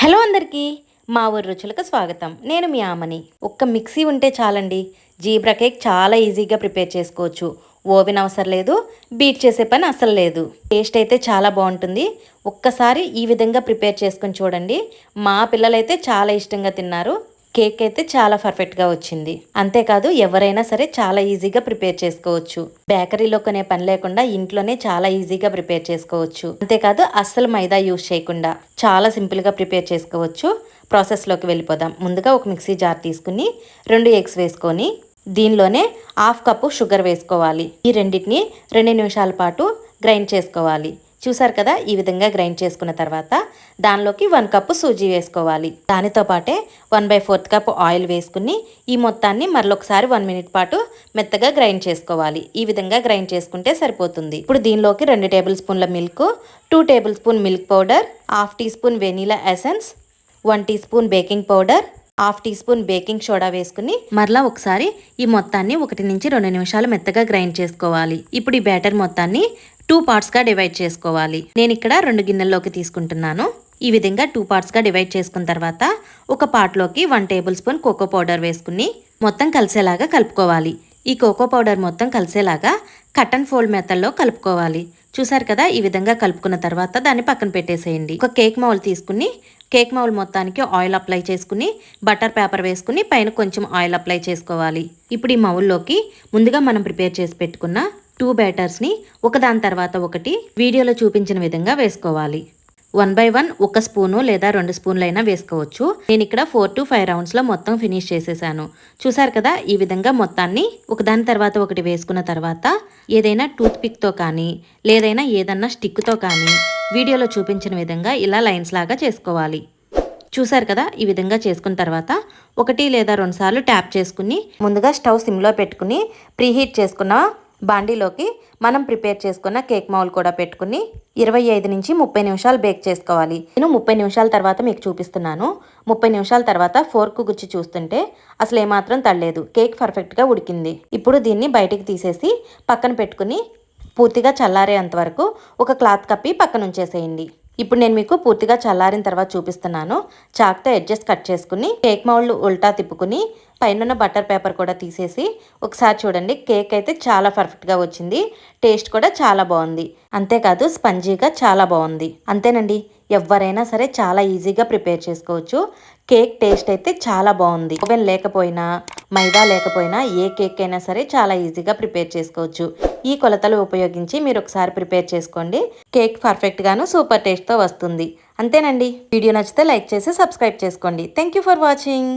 Hello అందరికీ మా ఊరి రుచులకు స్వాగతం. నేను మీ ఆమని. ఒక్క మిక్సీ ఉంటే చాలండి. జీబ్రా కేక్ చాలా ఈజీగా ప్రిపేర్ చేసుకోవచ్చు. ఓవెన్ అవసరం లేదు బీట్ చేసే పని అసలు లేదు. టేస్ట్ అయితే చాలా బాగుంటుంది. ఒక్కసారి ఈ విధంగా ప్రిపేర్ చేసుకొని చూడండి. మా పిల్లలైతే చాలా ఇష్టంగా తిన్నారు. కేక్ అయితే చాలా పర్ఫెక్ట్గా వచ్చింది. అంతేకాదు ఎవరైనా సరే చాలా ఈజీగా ప్రిపేర్ చేసుకోవచ్చు. బేకరీలో కొనే పని లేకుండా ఇంట్లోనే చాలా ఈజీగా ప్రిపేర్ చేసుకోవచ్చు. అంతేకాదు అస్సలు మైదా యూస్ చేయకుండా చాలా సింపుల్గా ప్రిపేర్ చేసుకోవచ్చు. ప్రాసెస్లోకి వెళ్ళిపోదాం. ముందుగా ఒక మిక్సీ జార్ తీసుకుని రెండు ఎగ్స్ వేసుకొని దీనిలోనే హాఫ్ కప్పు షుగర్ వేసుకోవాలి. ఈ రెండింటిని రెండు నిమిషాల పాటు గ్రైండ్ చేసుకోవాలి. చూసారు కదా? ఈ విధంగా గ్రైండ్ చేసుకున్న తర్వాత దానిలోకి వన్ కప్పు సూజీ వేసుకోవాలి. దానితో పాటే one by fourth cup oil వేసుకుని ఈ మొత్తాన్ని మరొకసారి వన్ మినిట్ పాటు మెత్తగా గ్రైండ్ చేసుకోవాలి. ఈ విధంగా గ్రైండ్ చేసుకుంటే సరిపోతుంది. ఇప్పుడు దీనిలోకి రెండు టేబుల్ స్పూన్ల milk two tablespoon milk powder half teaspoon vanilla essence one teaspoon baking powder half teaspoon baking soda వేసుకుని మరలా ఒకసారి ఈ మొత్తాన్ని ఒకటి నుంచి రెండు నిమిషాలు మెత్తగా గ్రైండ్ చేసుకోవాలి. ఇప్పుడు ఈ బ్యాటర్ మొత్తాన్ని టూ పార్ట్స్గా డివైడ్ చేసుకోవాలి. నేను ఇక్కడ రెండు గిన్నెల్లోకి తీసుకుంటున్నాను. ఈ విధంగా టూ పార్ట్స్గా డివైడ్ చేసుకున్న తర్వాత ఒక పార్ట్లోకి one table spoon cocoa powder వేసుకుని మొత్తం కలిసేలాగా కలుపుకోవాలి. ఈ కోకో పౌడర్ మొత్తం కలిసేలాగా కటన్ ఫోల్డ్ మెథడ్లో కలుపుకోవాలి. చూసారు కదా ఈ విధంగా కలుపుకున్న తర్వాత దాన్ని పక్కన పెట్టేసేయండి. ఒక కేక్ మౌల్ తీసుకుని కేక్ మౌల్ మొత్తానికి ఆయిల్ అప్లై చేసుకుని బటర్ పేపర్ వేసుకుని పైన కొంచెం ఆయిల్ అప్లై చేసుకోవాలి. ఇప్పుడు ఈ మౌల్లోకి ముందుగా మనం ప్రిపేర్ చేసి పెట్టుకున్న టూ బ్యాటర్స్ని ఒకదాని తర్వాత ఒకటి వీడియోలో చూపించిన విధంగా వేసుకోవాలి. వన్ బై వన్ ఒక స్పూను లేదా రెండు స్పూన్లు అయినా వేసుకోవచ్చు. నేను ఇక్కడ ఫోర్ టు ఫైవ్ రౌండ్స్లో మొత్తం ఫినిష్ చేసేసాను. చూసారు కదా ఈ విధంగా మొత్తాన్ని ఒకదాని తర్వాత ఒకటి వేసుకున్న తర్వాత ఏదైనా టూత్ పిక్తో కానీ లేదైనా ఏదన్నా స్టిక్తో కానీ వీడియోలో చూపించిన విధంగా ఇలా లైన్స్ లాగా చేసుకోవాలి. చూసారు కదా ఈ విధంగా చేసుకున్న తర్వాత ఒకటి లేదా రెండు సార్లు ట్యాప్ చేసుకుని ముందుగా స్టవ్ సిమ్లో పెట్టుకుని ప్రీహీట్ చేసుకున్న బాండీలోకి మనం ప్రిపేర్ చేసుకున్న కేక్ మౌల్ కూడా పెట్టుకుని ఇరవై ఐదు నుంచి ముప్పై నిమిషాలు బేక్ చేసుకోవాలి. నేను ముప్పై నిమిషాల తర్వాత మీకు చూపిస్తున్నాను. ముప్పై నిమిషాల తర్వాత ఫోర్క్ గుచ్చి చూస్తుంటే అసలు ఏమాత్రం తడలేదు. కేక్ పర్ఫెక్ట్గా ఉడికింది. ఇప్పుడు దీన్ని బయటికి తీసేసి పక్కన పెట్టుకుని పూర్తిగా చల్లారేంత వరకు ఒక క్లాత్ కప్పి పక్కన ఉంచేసేయండి. ఇప్పుడు నేను మీకు పూర్తిగా చల్లారిన తర్వాత చూపిస్తున్నాను. చాక్తో ఎడ్జెస్ కట్ చేసుకుని కేక్ మౌళ్ళు ఉల్టా తిప్పుకుని పైన బటర్ పేపర్ కూడా తీసేసి ఒకసారి చూడండి. కేక్ అయితే చాలా పర్ఫెక్ట్గా వచ్చింది. టేస్ట్ కూడా చాలా బాగుంది. అంతేకాదు స్పంజీగా చాలా బాగుంది. అంతేనండి. ఎవరైనా సరే చాలా ఈజీగా ప్రిపేర్ చేసుకోవచ్చు. కేక్ టేస్ట్ అయితే చాలా బాగుంది. ఓవెన్ లేకపోయినా మైదా లేకపోయినా ఏ కేక్ అయినా సరే చాలా ఈజీగా ప్రిపేర్ చేసుకోవచ్చు. ఈ కొలతలు ఉపయోగించి మీరు ఒకసారి ప్రిపేర్ చేసుకోండి. కేక్ పర్ఫెక్ట్గాను సూపర్ టేస్ట్తో వస్తుంది. అంతేనండి. వీడియో నచ్చితే లైక్ చేసి సబ్స్క్రైబ్ చేసుకోండి. Thank for watching